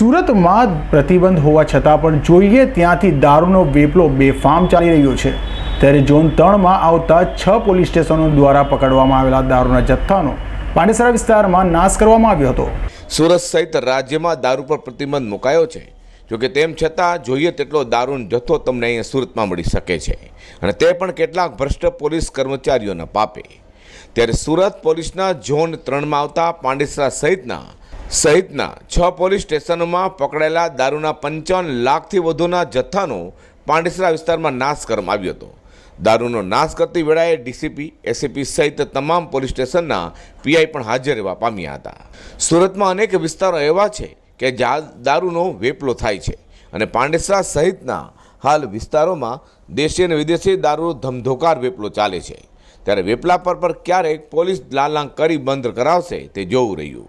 સુરતમાં પ્રતિબંધ હોવા છતાં પણ જોઈએ ત્યાંથી દારૂનો વેપલો બેફામ ચાલી રહ્યો છે. ત્યારે ઝોન ત્રણમાં આવતા છ પોલીસ સ્ટેશનો દ્વારા પકડવામાં આવેલા દારૂના જથ્થાનો પાંડેસરા વિસ્તારમાં નાશ કરવામાં આવ્યો હતો. સુરત સહિત રાજ્યમાં દારૂ પર પ્રતિબંધ મુકાયો છે. જોકે તેમ છતાં જોઈએ તેટલો દારૂનો જથ્થો તમને અહીંયા સુરતમાં મળી શકે છે. અને તે પણ કેટલાક ભ્રષ્ટ પોલીસ કર્મચારીઓના પાપે. ત્યારે સુરત પોલીસના ઝોન ત્રણમાં આવતા પાંડેસરા સહિતના સહિતના છ પોલીસ સ્ટેશનોમાં પકડાયેલા દારૂના પંચાવન લાખથી વધુના જથ્થાનો પાંડેસરા વિસ્તારમાં નાશ કરવામાં આવ્યો હતો. દારૂનો નાશ કરતી વેળાએ ડીસીપી, એસીપી સહિત તમામ પોલીસ સ્ટેશનના પીઆઈ પણ હાજર રહેવા પામ્યા હતા. સુરતમાં અનેક વિસ્તારો એવા છે કે જ્યાં દારૂનો વેપલો થાય છે અને પાંડેસરા સહિતના હાલ વિસ્તારોમાં દેશી અને વિદેશી દારૂ ધમધોકાર વેપલો ચાલે છે. ત્યારે વેપલા પર પર ક્યારેક પોલીસ લાલાંગ કરી બંધ કરાવશે તે જોવું રહ્યું.